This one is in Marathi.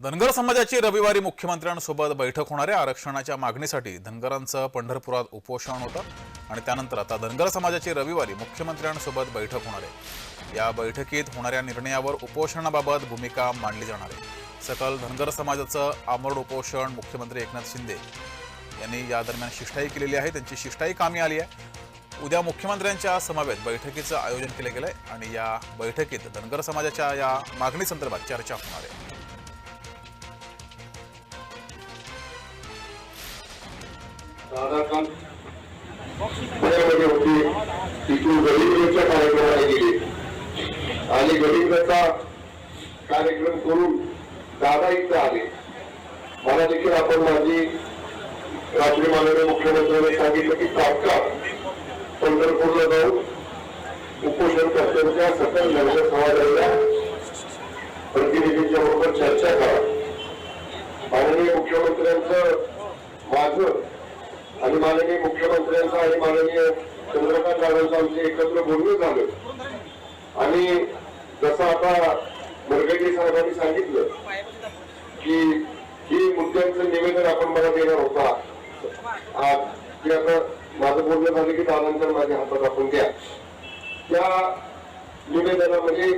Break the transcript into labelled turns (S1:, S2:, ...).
S1: धनगर समाजाची रविवारी मुख्यमंत्र्यांसोबत बैठक होणार आहे आरक्षणाच्या मागणीसाठी धनगरांचं पंढरपुरात उपोषण होतं आणि त्यानंतर आता धनगर समाजाची रविवारी मुख्यमंत्र्यांसोबत बैठक होणार आहे. या बैठकीत होणाऱ्या निर्णयावर उपोषणाबाबत भूमिका मांडली जाणार आहे. सकल धनगर समाजाचं आमरण उपोषण मुख्यमंत्री एकनाथ शिंदे यांनी या दरम्यान शिष्टाई केलेली आहे. त्यांची शिष्टाई कामी आली आहे. उद्या मुख्यमंत्र्यांच्या समवेत बैठकीचं आयोजन केलं गेलं आहे आणि या बैठकीत धनगर समाजाच्या या मागणीसंदर्भात चर्चा होणार आहे.
S2: राधाकांत. होती तिथून गरीबचा कार्यक्रमाला गेले. आणि गरीबचा कार्यक्रम करून दादा इथं आले. मला देखील आपण माझी रात्री माननीय मुख्यमंत्र्यांनी सांगितलं की तात्काळ पंढरपूरला जाऊन उपोषण कर्त्यांच्या सकल धर्म समाजाच्या प्रतिनिधींच्या बरोबर चर्चा करा. माननीय मुख्यमंत्र्यांचं माझं आणि माननीय मुख्यमंत्र्यांचा आणि माननीय चंद्रकांत दादांचं आमचे एकत्र बोलणं झालं. आणि जसं आता मरगटी साहेबांनी सांगितलं की ही मुद्द्यांचं निवेदन आपण मला देणार होता. आज की आता माझं बोलणं झालं की दादांच्या माझ्या हातात आपण द्या. त्या निवेदनामध्ये